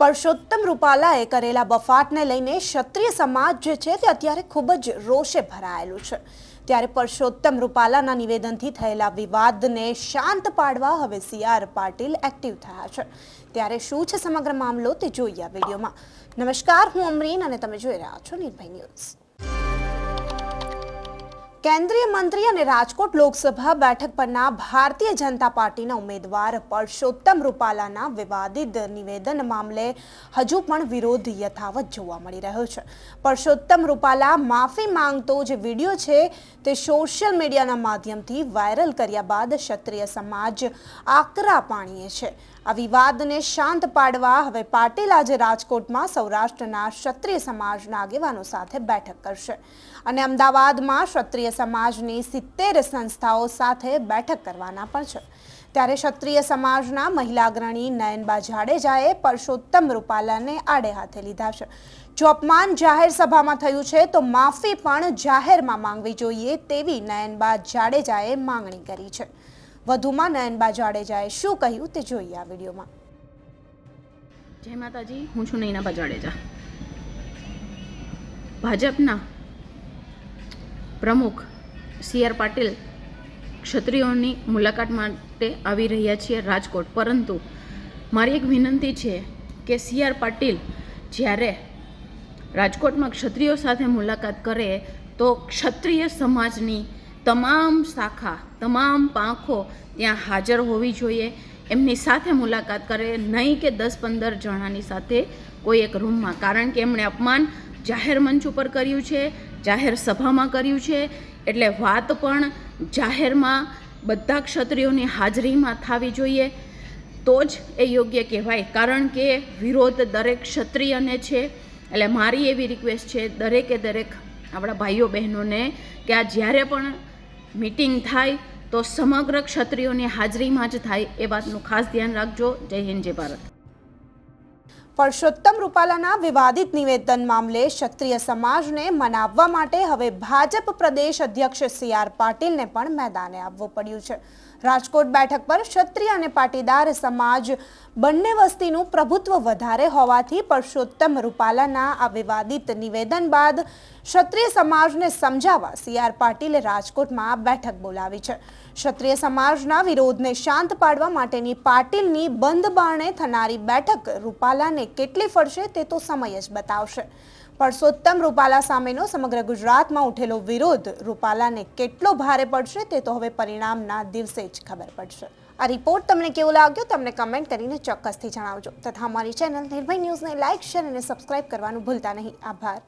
પરસોત્તમ રૂપાલાએ કરેલા બફાટને લઈને ક્ષત્રિય સમાજ જે છે તે અત્યારે ખૂબ જ રોષે ભરાયેલું છે. ત્યારે પરસોત્તમ રૂપાલાના નિવેદનથી થયેલા વિવાદને શાંત પાડવા હવે સીઆર પાટીલ એક્ટિવ થયા છે. ત્યારે શું છે સમગ્ર મામલો તે જોઈએ આ વિડીયોમાં. નમસ્કાર, હું અમરીન અને તમે જોઈ રહ્યા છો નિર્ભય ન્યૂઝ. કેન્દ્રીય મંત્રી અને રાજકોટ લોકસભા બેઠક પરના ભારતીય જનતા પાર્ટીના ઉમેદવાર પરસોત્તમ રૂપાલાના વિવાદિત નિવેદન મામલે હજુ પણ વિરોધ યથાવત જોવા મળી રહ્યો છે. પરસોત્તમ રૂપાલા માફી માંગતો જે વીડિયો છે તે સોશિયલ મીડિયાના માધ્યમથી વાયરલ કર્યા બાદ ક્ષત્રિય સમાજ આકરા પાણીએ છે. આ વિવાદને શાંત પાડવા હવે પાટીલ આજે રાજકોટમાં સૌરાષ્ટ્રના ક્ષત્રિય સમાજના આગેવાનો સાથે બેઠક કરશે. અને અમદાવાદમાં ક્ષત્રિય સમાજની સિત્તેર સંસ્થાઓ સાથે બેઠક કરવાના પણ છે. ત્યારે ક્ષત્રિય સમાજના મહિલા અગ્રણી નયનબા જાડેજાએ પરસોત્તમ રૂપાલાને આડે હાથે લીધા છે. જો અપમાન જાહેર સભામાં થયું છે, તો માફી પણ જાહેરમાં માંગવી જોઈએ તેવી નયનબા જાડેજાએ માંગણી કરી છે. વધુમાં નયનબા જાડેજાએ શું કહ્યું તે જોઈએ આ વિડીયોમાં. જય માતાજી, હું છું નૈના જાડેજા. ભાજપના પ્રમુખ સી આર પાટીલ ક્ષત્રિયોની મુલાકાત માટે આવી રહ્યા છીએ રાજકોટ. પરંતુ મારી એક વિનંતી છે કે સી આર પાટીલ જ્યારે રાજકોટમાં ક્ષત્રિયો સાથે મુલાકાત કરે, તો ક્ષત્રિય સમાજની તમામ શાખા, તમામ પાંખો ત્યાં હાજર હોવી જોઈએ. એમની સાથે મુલાકાત કરે, નહીં કે દસ પંદર જણાની સાથે કોઈ એક રૂમમાં. કારણ કે એમણે અપમાન જાહેર મંચ ઉપર કર્યું છે. જાહેર સભામાં કર્યું છે, એટલે વાત પણ જાહેરમાં બધા ક્ષત્રિયોની હાજરીમાં થવી જોઈએ. તો જ એ યોગ્ય કહેવાય. કારણ કે વિરોધ દરેક ક્ષત્રિયને છે, એટલે મારી એવી રિક્વેસ્ટ છે, દરેકે દરેક આપણા ભાઈઓ બહેનોને કે આ જ્યારે પણ મિટિંગ થાય, તો સમગ્ર ક્ષત્રિયોની હાજરીમાં જ થાય એ વાતનું ખાસ ધ્યાન રાખજો. જય હિન્દ, જય ભારત. પરસોત્તમ રૂપાલાના વિવાદિત નિવેદન મામલે ક્ષત્રિય સમાજને મનાવવા માટે હવે ભાજપ પ્રદેશ અધ્યક્ષ સી આર પાટીલને પણ મેદાને આવવું પડ્યું છે. રાજકોટ બેઠક પર ક્ષત્રિય અને પાટીદાર સમાજ બંને વસ્તીનું પ્રભુત્વ વધારે હોવાથી પરષોત્તમ રૂપાલાના આ વિવાદિત નિવેદન બાદ ક્ષત્રિય સમાજને સમજાવવા સી આર પાટીલે રાજકોટમાં બેઠક બોલાવી છે. ક્ષત્રિય સમાજના વિરોધને શાંત પાડવા માટેની પાટીલની બંધ બારણે થનારી બેઠક રૂપાલાને કેટલી ફળશે તે તો સમય જ બતાવશે. પરસોત્તમ રૂપાલા સામેનો સમગ્ર ગુજરાતમાં ઉઠેલો વિરોધ રૂપાલાને કેટલો ભારે પડશે તે તો હવે પરિણામના દિવસે જ ખબર પડશે. આ રિપોર્ટ તમને કેવો લાગ્યો તમને કમેન્ટ કરીને ચોક્કસથી જણાવજો. તથા અમારી ચેનલ નિર્ભય ન્યૂઝને લાઇક શેર અને સબસ્ક્રાઇબ કરવાનું ભૂલતા નહીં. આભાર.